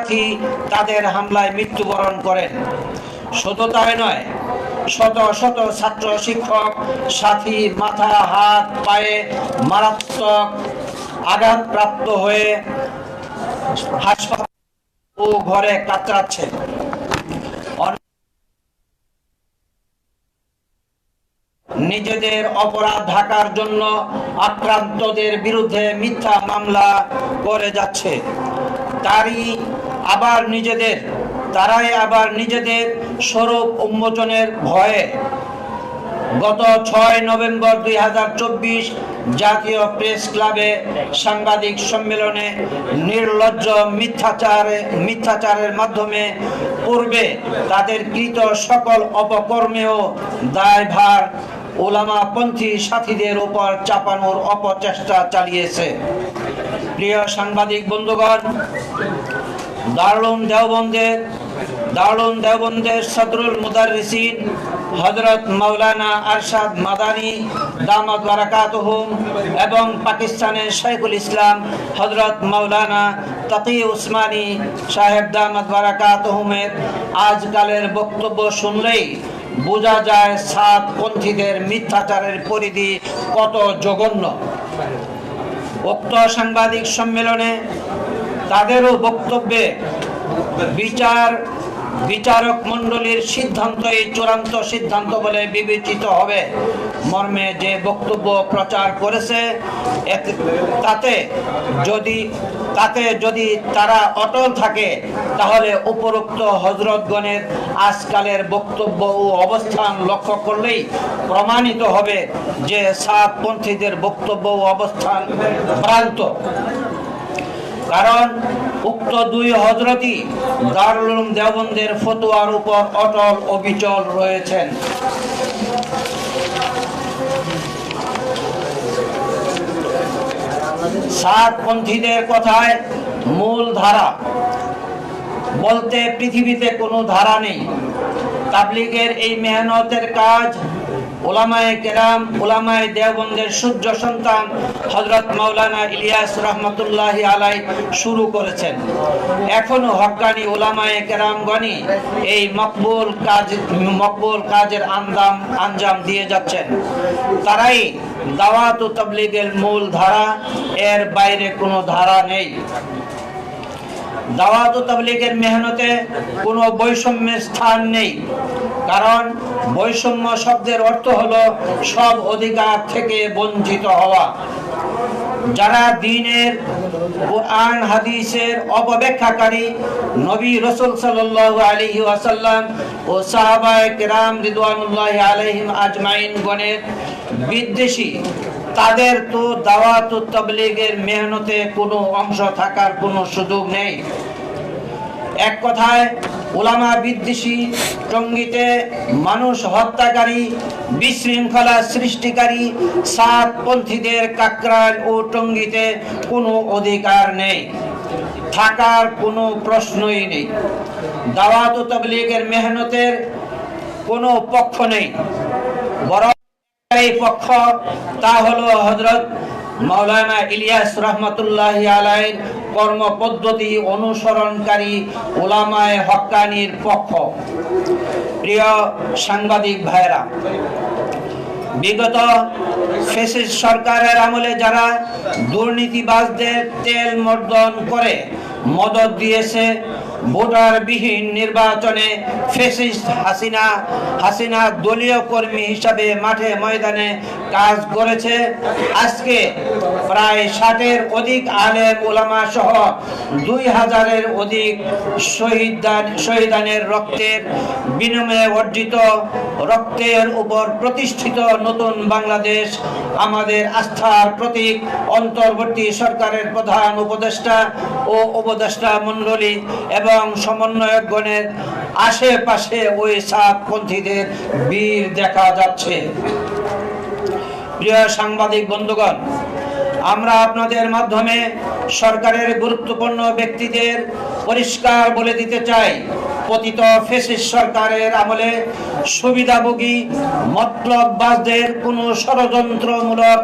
সাথী তাদের হামলায় মৃত্যুবরণ করেন। শুধু তাই নয়, শত শত ছাত্র শিক্ষক সাথী মাথা, হাত, পায়ে মারাত্মক আঘাতপ্রাপ্ত হয়ে হাসপাতাল ও ঘরে কাতরাচ্ছে নিজেদের অপরাধ ঢাকার জন্য আক্রান্তদের বিরুদ্ধে মিথ্যা মামলা করে যাচ্ছে। তারই আবার নিজেদের, তারাই আবার নিজেদের স্বরূপ উন্মোচনের ভয়ে গত ছয় নভেম্বর দুই হাজার চব্বিশ জাতীয় প্রেস ক্লাবে সাংবাদিক সম্মেলনে নির্লজ্জ মিথ্যাচারে, মিথ্যাচারের মাধ্যমে পূর্বে তাদের কৃত সকল অপকর্মেও দায়ভার ওলামাপন্থী সাথীদের উপর চাপানোর অপচেষ্টা চালিয়েছে। প্রিয় সাংবাদিক বন্ধুগণ দারুল দেওবন্দের দারুল দেওবন্দের সদরুল মুদাররিসিন হজরত মাওলানা আরশাদ মাদানী দামদ বারাকাতহুম এবং পাকিস্তানের শেখুল ইসলাম হজরত মৌলানা তাকি উসমানী সাহেব দামদ বারাকাতহুমের আজকালের বক্তব্য শুনলেই বোঝা যায় সাত পন্থীদের মিথ্যাচারের পরিধি কত জঘন্য। উক্ত সাংবাদিক সম্মেলনে তাদেরও বক্তব্যে বিচার, বিচারক মণ্ডলীর সিদ্ধান্ত, এই চূড়ান্ত সিদ্ধান্ত বলে বিবেচিত হবে। মর্মে যে বক্তব্য প্রচার করেছে তাতে যদি তাতে যদি তারা অটল থাকে, তাহলে উপরোক্ত হজরতগণের আজকালের বক্তব্য ও অবস্থান লক্ষ্য করলেই প্রমাণিত হবে যে সাতপন্থীদের বক্তব্য ও অবস্থান ভ্রান্ত। কারণ উক্ত দুই হজরতই দারুল উলুম দেওবন্দের ফতোয়ার উপর অটল অবিচল রয়েছেন। সাতপন্থীদের কথায় মূল ধারা, বলতে পৃথিবীতে কোনো ধারা নেই। তাবলিগের এই মেহনতের কাজ, ওলামায়ে কেরাম, ওলামায়ে দেওবন্দের সূর্য সন্তান হজরত মাওলানা ইলিয়াস রহমতুল্লাহ আলাই শুরু করেছেন। এখনও হক্কানি ওলামায়ে কেরামগণই এই মকবুল কাজ, মকবুল কাজের আন্দাম, আঞ্জাম দিয়ে যাচ্ছেন। তারাই দাওয়াত ও তবলিগের মূল ধারা, এর বাইরে কোনো ধারা নেই। দাওয়াত ও তাবলীগের মেহনতে কোনো বৈষম্যের স্থান নেই। কারণ বৈষম্য শব্দের অর্থ হলো সব অধিকার থেকে বঞ্চিত হওয়া। যারা দিনের কোরআন, হাদিসের অপব্যাখ্যাকারী নবী রসুল সাল্লাল্লাহু আলাইহি ওয়াসাল্লাম ও সাহাবায়ে কেরাম রিদওয়ানুল্লাহি আলাইহিম আজমাইন গণের বিদ্বেষী তাদের তো দাওয়াত তাবলীগের মেহনতে কোনো অংশ থাকার কোনো সুযোগ নেই। এক কথায়, ওলামা বিদ্বেষী টঙ্গিতে মানুষ হত্যাকারী, বিশৃঙ্খলা সৃষ্টিকারী সাতপন্থীদের কাকরাল ও টঙ্গিতে কোনো অধিকার নেই। থাকার কোনো প্রশ্নই নেই। দাওয়াত তবলিগের মেহনতের কোনো পক্ষ নেই। বরং এই পক্ষ, তা হলো হজরত মাওলানা ইলিয়াস রহমতুল্লাহ আলাইয়ের কর্মপদ্ধতি অনুসরণকারী ওলামায় হক্কানির পক্ষ। প্রিয় সাংবাদিক ভাইরা বিগত ফেসিস সরকারের আমলে যারা দুর্নীতিবাজদের তেল মর্দন করে মদত দিয়েছে ভোটারবিহীন নির্বাচনে ফেসিস্ট হাসিনা হাসিনা দলীয় কর্মী হিসাবে মাঠে ময়দানে কাজ করেছে। আজকে প্রায় ষাটের অধিক আলেম ওলামা সহ দুই হাজারের অধিক শহীদান, শহীদানের রক্তের বিনিময়ে অর্জিত রক্তের উপর প্রতিষ্ঠিত নতুন বাংলাদেশ আমাদের আস্থার প্রতীক। অন্তর্বর্তী সরকারের প্রধান উপদেষ্টা ও উপদেষ্টা মণ্ডলী এবং সমন্বয়কগণের আশেপাশে ওই সাতপন্থীদের বীর দেখা যাচ্ছে। প্রিয় সাংবাদিক বন্ধুগণ, আমরা আপনাদের মাধ্যমে সরকারের গুরুত্বপূর্ণ ব্যক্তিদের পরিষ্কার বলে দিতে চাই। পতিত ফেসিস সরকারের আমলে সুবিধাভোগী মতলববাজদের কোনো ষড়যন্ত্রমূলক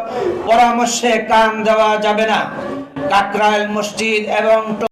পরামর্শে কান দেওয়া যাবে না। কাকরাইল মসজিদ এবং